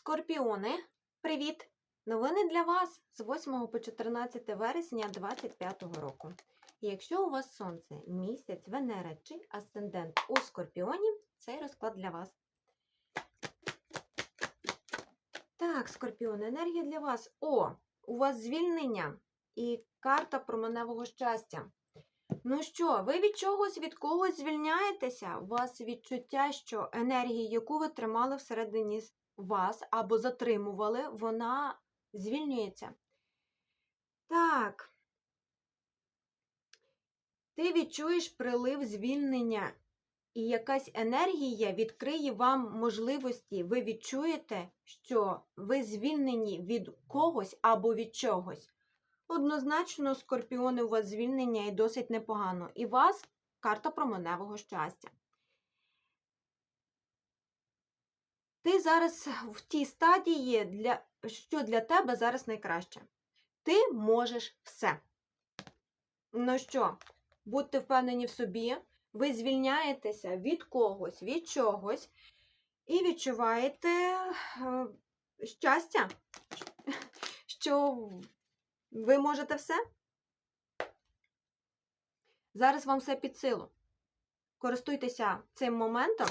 Скорпіони, привіт! Новини для вас з 8 по 14 вересня 2025 року. І якщо у вас сонце, місяць, Венера чи асцендент у Скорпіоні, цей розклад для вас. Так, Скорпіон, енергія для вас. О, у вас звільнення і карта променевого щастя. Ну що, ви від чогось від когось звільняєтеся? У вас відчуття, що енергія, яку ви тримали всередині вас або затримували, вона звільнюється. Так. Ти відчуєш прилив звільнення, і якась енергія відкриє вам можливості. Ви відчуєте, що ви звільнені від когось або від чогось. Однозначно, скорпіони у вас звільнення і досить непогано. І вас карта променевого щастя. Ти зараз в тій стадії, для, що для тебе зараз найкраще. Ти можеш все. Ну що, будьте впевнені в собі, ви звільняєтеся від когось, від чогось і відчуваєте е, щастя, що ви можете все. Зараз вам все під силу. Користуйтеся цим моментом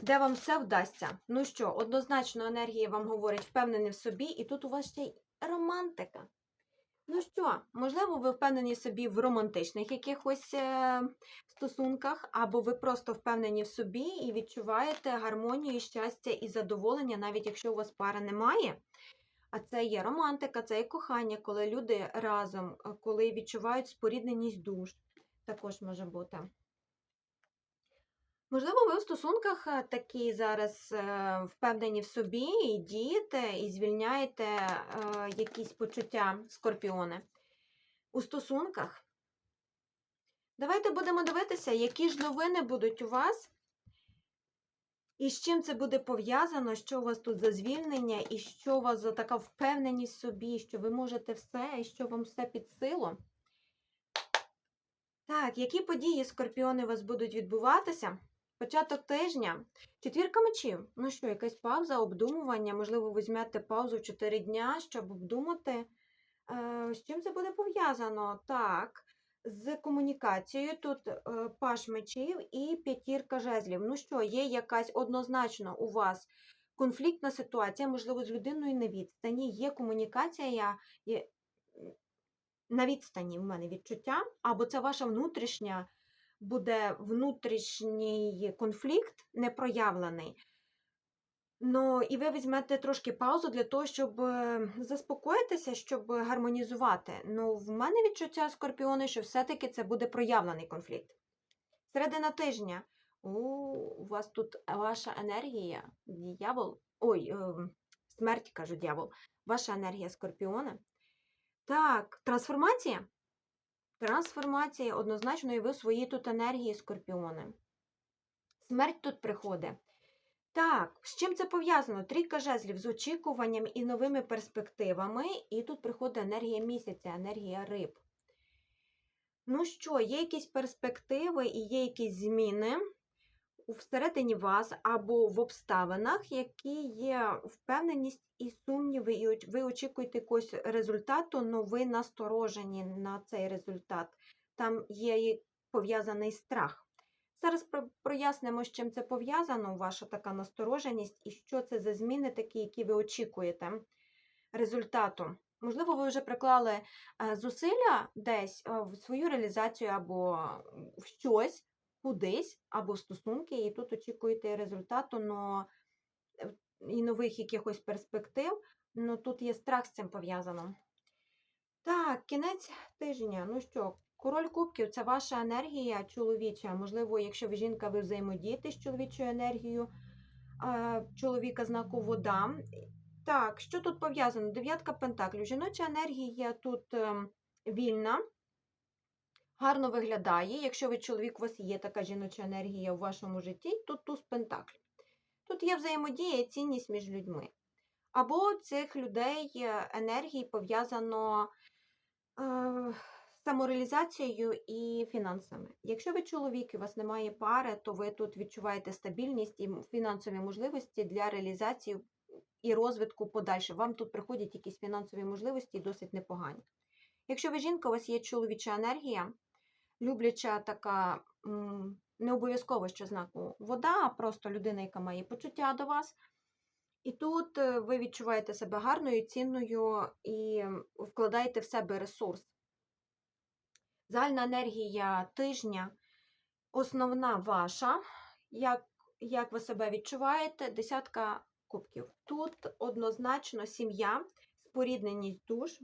де вам все вдасться. Ну що, однозначно енергія вам говорить впевнений в собі, і тут у вас ще й романтика. Ну що, можливо, ви впевнені собі в романтичних якихось е стосунках, або ви просто впевнені в собі і відчуваєте гармонію, щастя і задоволення, навіть якщо у вас пари немає. А це є романтика, це є кохання, коли люди разом, коли відчувають спорідненість душ, також може бути. Можливо, ви в стосунках е, такі зараз е, впевнені в собі і дієте, і звільняєте е, якісь почуття скорпіони. У стосунках. Давайте будемо дивитися, які ж новини будуть у вас, і з чим це буде пов'язано, що у вас тут за звільнення, і що у вас за така впевненість в собі, що ви можете все, і що вам все під силу. Так, які події скорпіони у вас будуть відбуватися? Початок тижня, четвірка мечів. Ну що, якась пауза, обдумування, можливо, візьмете паузу в 4 дня, щоб обдумати, е, з чим це буде пов'язано. Так, з комунікацією тут е, паш мечів і п'ятірка жезлів. Ну що, є якась однозначно у вас конфліктна ситуація, можливо, з людиною на відстані, є комунікація, є на відстані в мене відчуття, або це ваша внутрішня буде внутрішній конфлікт непроявлений. Ну, і ви візьмете трошки паузу для того, щоб е, заспокоїтися, щоб гармонізувати. Ну, в мене відчуття скорпіони, що все-таки це буде проявлений конфлікт. Середина тижня. У, у вас тут ваша енергія, дьявол. Ой, е, смерть кажу, дьявол. Ваша енергія скорпіона. Так, трансформація. Трансформація однозначно і ви свої тут енергії, скорпіони. Смерть тут приходить. Так, з чим це пов'язано? Трійка жезлів з очікуванням і новими перспективами, і тут приходить енергія місяця, енергія риб. Ну що, є якісь перспективи і є якісь зміни всередині вас або в обставинах, які є впевненість і сумніви, і ви очікуєте якогось результату, але ви насторожені на цей результат. Там є пов'язаний страх. Зараз прояснимо, з чим це пов'язано, ваша така настороженість, і що це за зміни такі, які ви очікуєте результату. Можливо, ви вже приклали е, зусилля десь е, в свою реалізацію або в щось, кудись, або стосунки, і тут очікуєте результату, но і нових якихось перспектив, ну тут є страх з цим пов'язано. Так, кінець тижня. Ну що, король кубків це ваша енергія чоловіча. Можливо, якщо ви жінка, ви взаємодієте з чоловічою енергією чоловіка знаку вода. Так, що тут пов'язано? Дев'ятка пентаклів. Жіноча енергія тут ем, вільна, гарно виглядає. Якщо ви чоловік, у вас є така жіноча енергія у вашому житті, тут туз пентаклів. Тут є взаємодія і цінність між людьми. Або цих людей е, енергії пов'язано е, самореалізацією і фінансами. Якщо ви чоловік і у вас немає пари, то ви тут відчуваєте стабільність і фінансові можливості для реалізації і розвитку подальше. Вам тут приходять якісь фінансові можливості досить непогані. Якщо ви жінка, у вас є чоловіча енергія, любляча така, не обов'язково що знаку вода, а просто людина, яка має почуття до вас. І тут е, ви відчуваєте себе гарною, цінною і вкладаєте в себе ресурс. Загальна енергія тижня, основна ваша, як, як ви себе відчуваєте, десятка кубків. Тут однозначно сім'я, спорідненість душ.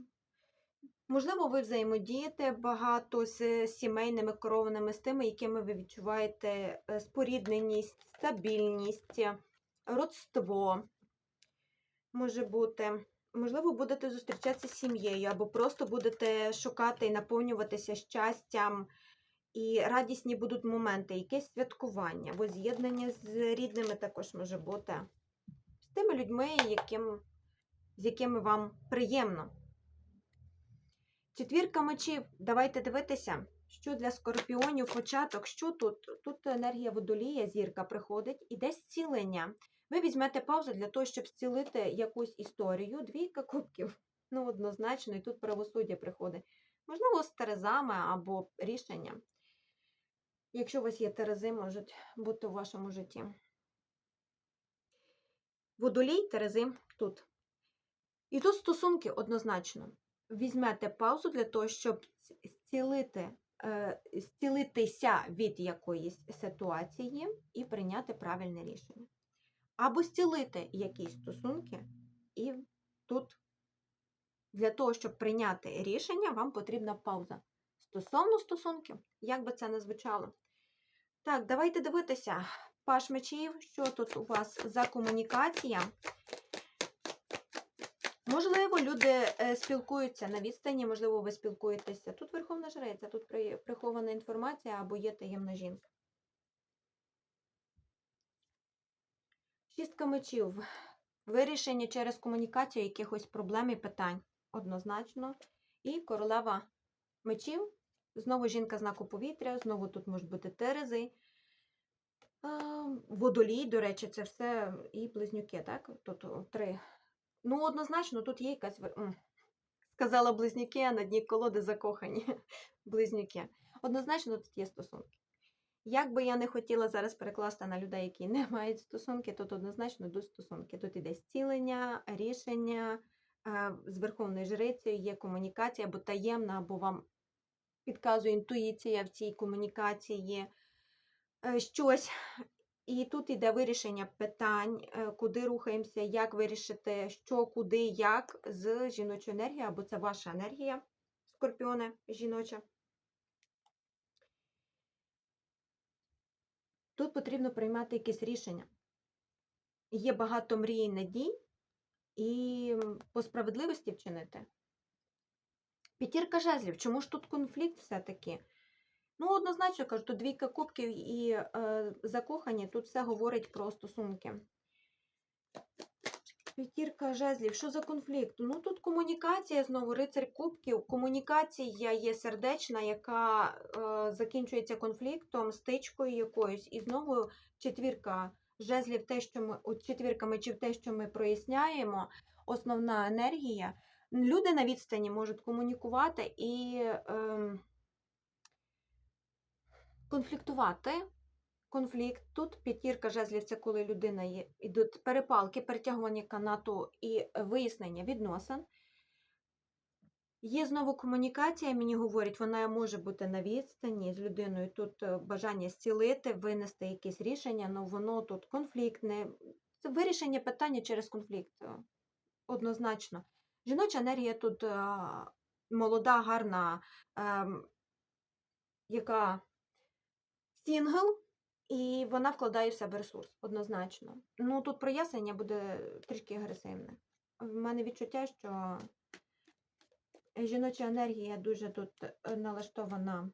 Можливо, ви взаємодієте багато з сімейними коронами, з тими, якими ви відчуваєте е, спорідненість, стабільність, родство. Може бути. Можливо, будете зустрічатися з сім'єю, або просто будете шукати і наповнюватися щастям, і радісні будуть моменти, якесь святкування, або з'єднання з рідними також може бути. З тими людьми, яким, з якими вам приємно. Четвірка мечів. Давайте дивитися, що для скорпіонів початок, що тут? Тут енергія водолія, зірка приходить, і десь зцілення. Ви візьмете паузу для того, щоб зцілити якусь історію. Двійка кубків. Ну, однозначно, і тут правосуддя приходить. Можливо, з терезами або рішення. Якщо у вас є терези, можуть бути у вашому житті. Водолій, терези тут. І тут стосунки однозначно. Візьмете паузу для того, щоб зцілити, е, зцілитися від якоїсь ситуації і прийняти правильне рішення. Або зцілити якісь стосунки, і тут для того, щоб прийняти рішення, вам потрібна пауза. Стосовно стосунків, як би це не звучало. Так, давайте дивитися. Паш мечів, що тут у вас за комунікація? Можливо, люди е, спілкуються на відстані, можливо, ви спілкуєтеся. Тут Верховна Жриця, тут прихована інформація або є таємна жінка. Шістка мечів. Вирішення через комунікацію якихось проблем і питань. Однозначно. І королева мечів. Знову жінка знаку повітря, знову тут можуть бути терези. Водолій, до речі, це все і близнюки, так? Тут три. Ну, однозначно, тут є якась. Сказала близнюки, а на дні колоди закохані близнюки. Однозначно, тут є стосунки. Як би я не хотіла зараз перекласти на людей, які не мають стосунки, тут однозначно йдуть стосунки. Тут іде зцілення, рішення з верховною жрицею, є комунікація або таємна, або вам підказує інтуїція в цій комунікації е, щось. І тут іде вирішення питань, е, куди рухаємося, як вирішити, що, куди, як з жіночою енергією, або це ваша енергія, скорпіоне, жіноча. Тут потрібно приймати якесь рішення. Є багато мрій надій, і по справедливості вчинити. П'ятірка жезлів. Чому ж тут конфлікт все-таки? Ну, однозначно кажу, тут двійка кубків і е, закохані, тут все говорить про стосунки. П'ятірка жезлів. Що за конфлікт? Ну тут комунікація знову, рицарь кубків. Комунікація є сердечна, яка е, закінчується конфліктом, стичкою якоюсь. І знову четвірка жезлів, те, що ми, от четвірка мечів, те, що ми проясняємо, основна енергія. Люди на відстані можуть комунікувати і е, конфліктувати. Конфлікт. Тут п'ятірка жезлів це коли людина є, ідуть перепалки, перетягування канату і вияснення відносин. Є знову комунікація, мені говорять, вона може бути на відстані з людиною. Тут е, бажання зцілити, винести якесь рішення, але воно тут конфліктне. Це вирішення питання через конфлікт. е, Однозначно. Жіноча енергія тут е, молода, гарна, ем, яка сінгл, і вона вкладає в себе ресурс однозначно. Ну тут прояснення буде трішки агресивне. В мене відчуття, що жіноча енергія дуже тут е, налаштована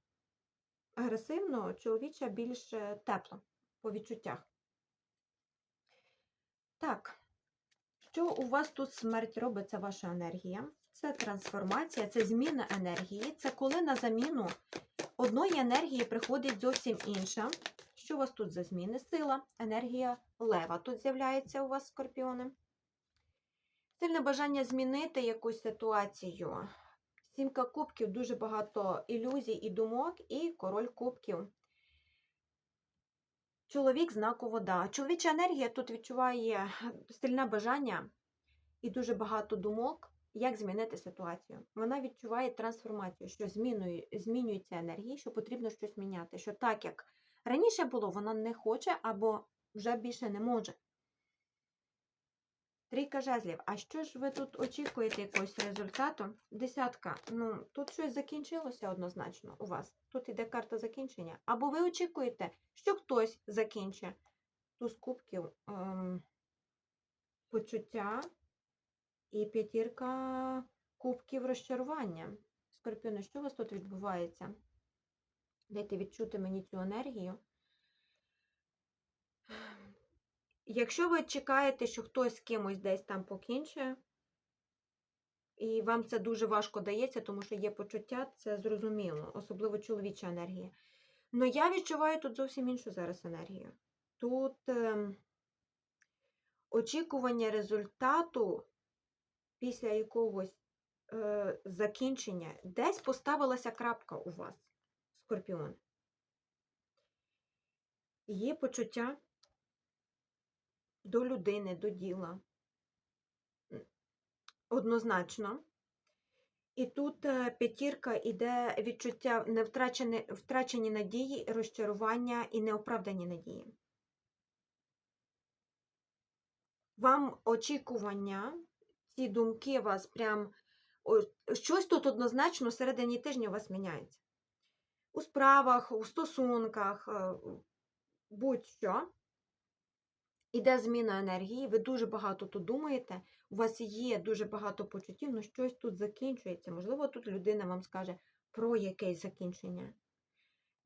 агресивно, чоловіча більш тепло по відчуттях. Так, що у вас тут смерть робить, це ваша енергія. Це трансформація, це зміна енергії. Це коли на заміну одної енергії приходить зовсім інша. Що у вас тут за зміни? Сила, енергія лева. Тут з'являється у вас скорпіони. Сильне бажання змінити якусь ситуацію. Сімка кубків, дуже багато ілюзій і думок, і король кубків. Чоловік знаку вода. Чоловіча енергія тут відчуває сильне бажання і дуже багато думок, як змінити ситуацію. Вона відчуває трансформацію, що зміною, змінюється енергії, що потрібно щось міняти. Що так, як раніше було, вона не хоче або вже більше не може. Трійка жезлів. А що ж ви тут очікуєте якогось результату? Десятка. Ну, тут щось закінчилося однозначно у вас. Тут іде карта закінчення. Або ви очікуєте, що хтось закінчить туз кубків ем, почуття і п'ятірка кубків розчарування. Скорпіони, що у вас тут відбувається? Дайте відчути мені цю енергію. Якщо ви чекаєте, що хтось з кимось десь там покінчує, і вам це дуже важко дається, тому що є почуття, це зрозуміло, особливо чоловіча енергія. Ну я відчуваю тут зовсім іншу зараз енергію. Тут е, очікування результату після якогось е, закінчення, десь поставилася крапка у вас, скорпіон. Є почуття до людини, до діла. Однозначно. І тут е, п'ятірка іде відчуття не втрачені, втрачені надії, розчарування і неоправдані надії. Вам очікування, ці думки вас прям. Щось тут однозначно всередині тижня у вас міняється. У справах, у стосунках, е, будь-що. Іде зміна енергії, ви дуже багато тут думаєте, у вас є дуже багато почуттів, але щось тут закінчується. Можливо, тут людина вам скаже про якесь закінчення.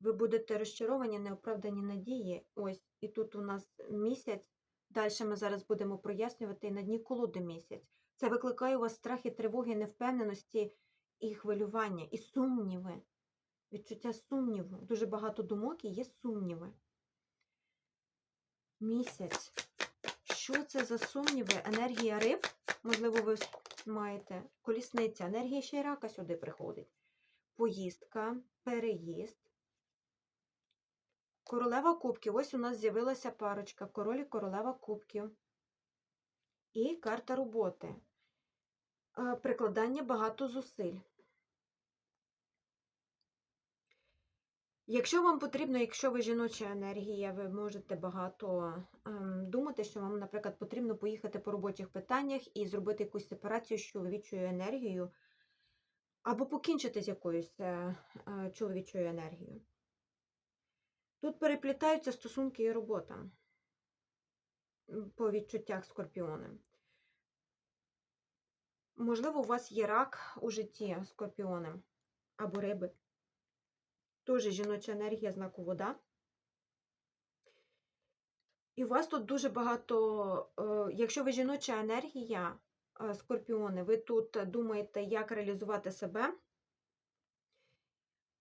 Ви будете розчаровані, неоправдані надії. Ось, і тут у нас місяць. Далі ми зараз будемо прояснювати на дні колоди місяць. Це викликає у вас страх і тривоги, невпевненості і хвилювання, і сумніви. Відчуття сумніву. Дуже багато думок і є сумніви. Місяць. Що це за сумніви? Енергія риб, можливо, ви маєте колісниця, енергія ще й рака сюди приходить. Поїздка, переїзд. Королева кубків. Ось у нас з'явилася парочка. Король і королева кубків. І карта роботи. Прикладання багато зусиль. Якщо вам потрібно, якщо ви жіноча енергія, ви можете багато ем, думати, що вам, наприклад, потрібно поїхати по робочих питаннях і зробити якусь сепарацію з чоловічою енергією, або покінчити з якоюсь е, е, чоловічою енергією. Тут переплітаються стосунки і робота по відчуттях скорпіони. Можливо, у вас є рак у житті скорпіони або риби. Теж жіноча енергія знаку вода. І у вас тут дуже багато, е, якщо ви жіноча енергія, е, скорпіони, ви тут думаєте, як реалізувати себе,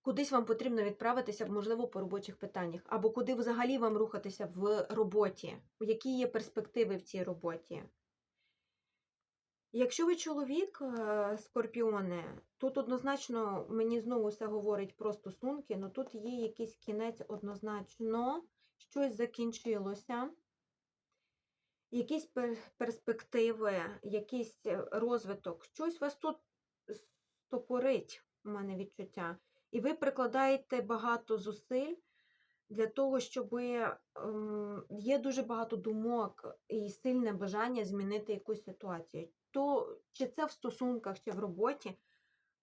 кудись вам потрібно відправитися, можливо, по робочих питаннях, або куди взагалі вам рухатися в роботі, які є перспективи в цій роботі. Якщо ви чоловік, е, скорпіони, тут однозначно мені знову все говорить про стосунки, але тут є якийсь кінець однозначно, щось закінчилося, якісь перспективи, якийсь е, розвиток, щось вас тут стопорить, у мене відчуття. І ви прикладаєте багато зусиль для того, щоб ем, є дуже багато думок і сильне бажання змінити якусь ситуацію. То чи це в стосунках, чи в роботі.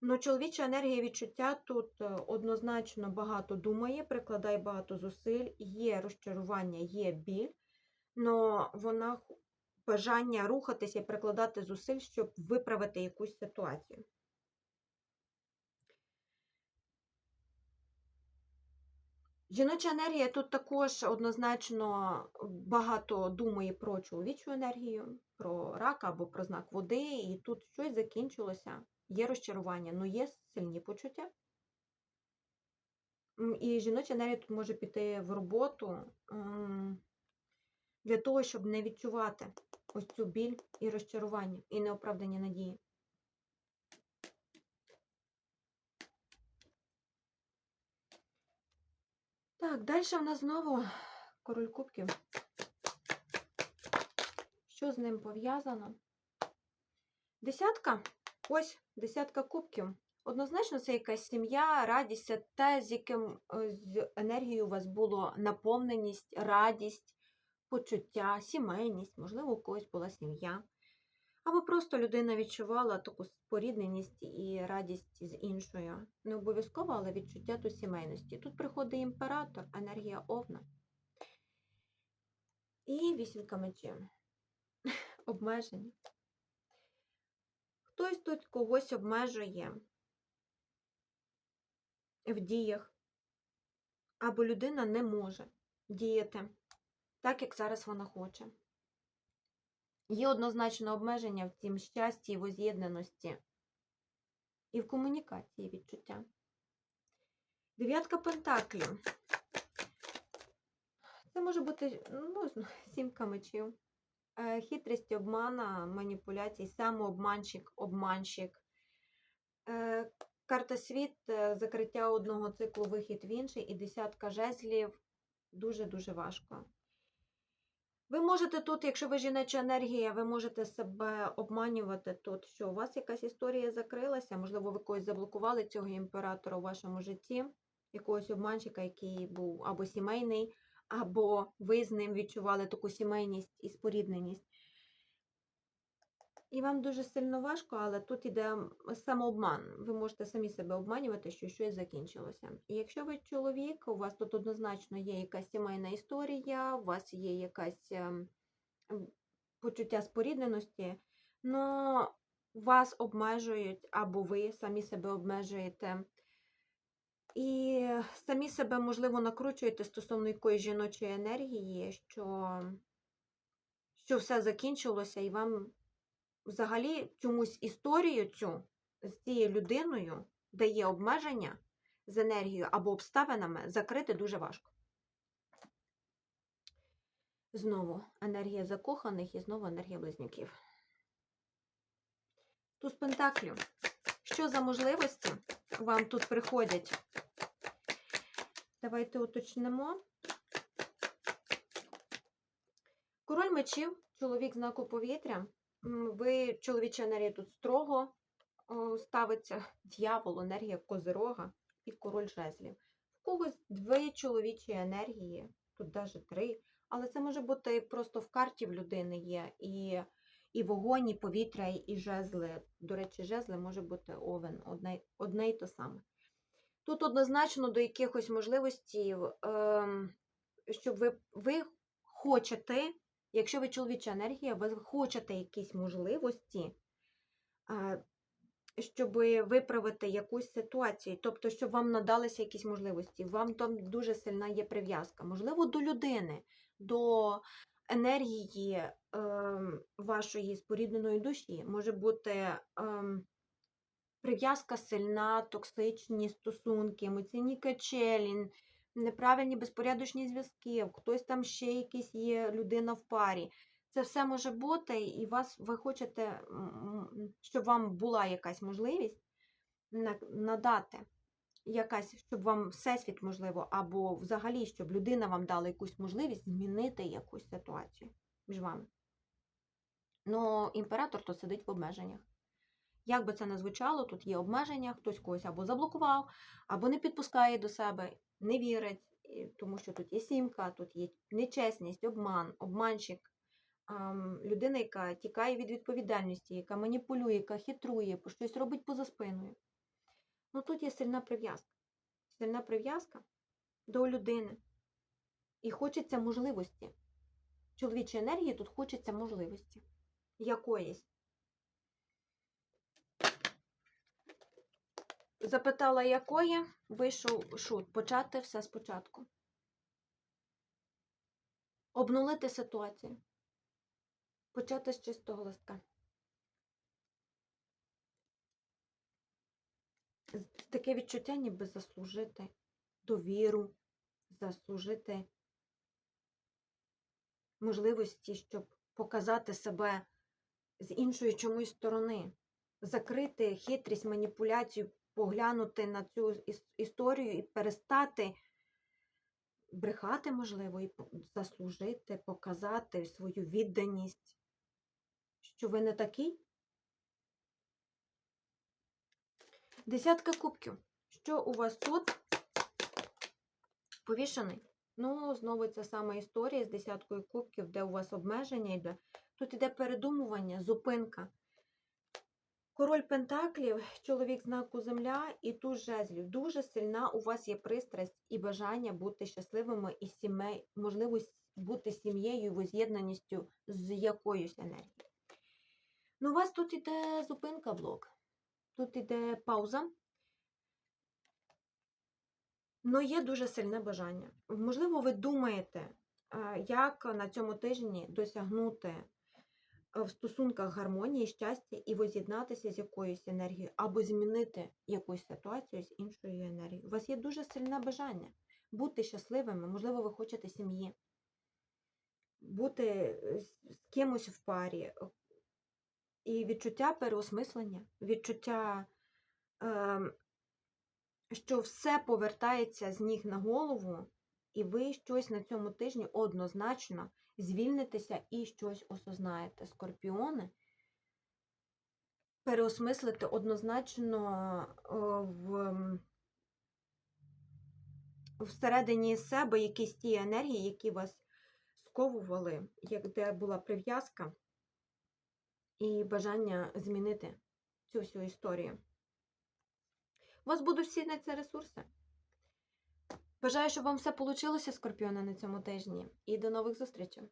Ну, чоловіча енергія відчуття тут е, однозначно багато думає, прикладає багато зусиль, є розчарування, є біль, але вона бажання рухатися і прикладати зусиль, щоб виправити якусь ситуацію. Жіноча енергія тут також однозначно багато думає про чоловічу енергію, про рака або про знак води, і тут щось закінчилося. Є розчарування, але є сильні почуття. І жіноча енергія тут може піти в роботу для того, щоб не відчувати ось цю біль і розчарування, і неоправдані надії. Так, далі в нас знову король кубків. Що з ним пов'язано? Десятка. Ось десятка кубків. Однозначно, це якась сім'я, радість, те, з яким е, з енергією у вас було наповненість, радість, почуття, сімейність, можливо, у когось була сім'я. Або просто людина відчувала таку спорідненість і радість з іншою. Не обов'язково, але відчуття до сімейності. Тут приходить імператор, енергія овна. І вісімка мечів. Обмеження. Хтось тут когось обмежує в діях, або людина не може діяти так, як зараз вона хоче. Є однозначно обмеження в цім щасті і воз'єднаності і в комунікації відчуття. Дев'ятка пентаклів. Це може бути ну, сімка мечів. Хитрість, обмана, маніпуляцій, самообманщик, обманщик. Е, Карта світ, е, закриття одного циклу, вихід в інший, і десятка жезлів дуже-дуже важко. Ви можете тут, якщо ви жіноча енергія, ви можете себе обманювати тут, що у вас якась історія закрилася, можливо, ви когось заблокували цього імператора у вашому житті, якогось обманщика, який був або сімейний, або ви з ним відчували таку сімейність і спорідненість. І вам дуже сильно важко, але тут іде самообман. Ви можете самі себе обманювати, що щось закінчилося. І якщо ви чоловік, у вас тут однозначно є якась сімейна історія, у вас є якась ем, почуття спорідненості, але вас обмежують або ви самі себе обмежуєте. І самі себе, можливо, накручуєте стосовно якоїсь жіночої енергії, що, що все закінчилося, і вам взагалі чомусь історію цю з цією людиною, де є обмеження з енергією або обставинами, закрити дуже важко. Знову енергія закоханих і знову енергія близнюків. Туз Пентаклів. Що за можливості вам тут приходять? Давайте уточнимо. Король мечів, чоловік знаку повітря. Ви, чоловіча енергія тут строго ставиться, дьявол, енергія козирога і король жезлів. В когось дві чоловічі енергії, тут навіть три, але це може бути просто в карті в людини є і, і вогонь, і повітря, і жезли. До речі, жезли може бути овен, одне, одне й те саме. Тут однозначно до якихось можливостей, ем, щоб ви, ви хочете Якщо ви чоловіча енергія, ви хочете якісь можливості, щоб виправити якусь ситуацію, тобто, щоб вам надалися якісь можливості, вам там дуже сильна є прив'язка, можливо, до людини, до енергії ем, вашої спорідненої душі, може бути ем, прив'язка сильна, токсичні стосунки, емоційні качелі неправильні безпорядочні зв'язки, хтось там ще якийсь є людина в парі. Це все може бути, і вас ви хочете, щоб вам була якась можливість надати якась, щоб вам всесвіт, можливо, або взагалі, щоб людина вам дала якусь можливість змінити якусь ситуацію між вами. Ну, імператор то сидить в обмеженнях. Як би це не звучало, тут є обмеження, хтось когось або заблокував, або не підпускає до себе не вірить, тому що тут є сімка, тут є нечесність, обман, обманщик, людина, яка тікає від відповідальності, яка маніпулює, яка хитрує, щось робить поза спиною. Ну тут є сильна прив'язка. Сильна прив'язка до людини. І хочеться можливості. Чоловічій енергії тут хочеться можливості. Якоїсь. Запитала, якої, вийшов шут. Почати все спочатку. Обнулити ситуацію. Почати з чистого листка. Таке відчуття, ніби заслужити довіру, заслужити можливості, щоб показати себе з іншої чомусь сторони, закрити хитрість, маніпуляцію, поглянути на цю історію і перестати брехати, можливо, і заслужити, показати свою відданість, що ви не такий. Десятка кубків. Що у вас тут? Повішений. Ну, знову ця сама історія з десяткою кубків, де у вас обмеження йде. Тут іде передумування, зупинка. Король Пентаклів, чоловік знаку Земля і туз жезлів. Дуже сильна у вас є пристрасть і бажання бути щасливими і сімей, можливо, с- бути сім'єю воз'єднаністю з якоюсь енергією. Ну, у вас тут іде зупинка блок. Тут іде пауза. Ну, є дуже сильне бажання. Можливо, ви думаєте, е, як на цьому тижні досягнути в стосунках гармонії, щастя і воз'єднатися з якоюсь енергією, або змінити якусь ситуацію з іншою енергією. У вас є дуже сильне бажання бути щасливими, можливо, ви хочете сім'ї, бути е, з кимось в парі. І відчуття переосмислення, відчуття, ем, що все повертається з ніг на голову, і ви щось на цьому тижні однозначно звільнитеся і щось осознаєте. Скорпіони переосмислити однозначно е, в, всередині себе якісь ті енергії, які вас сковували, як де була прив'язка і бажання змінити цю всю історію. У вас будуть всі на це ресурси. Бажаю, щоб вам все вийшло, скорпіони, на цьому тижні. І до нових зустрічей!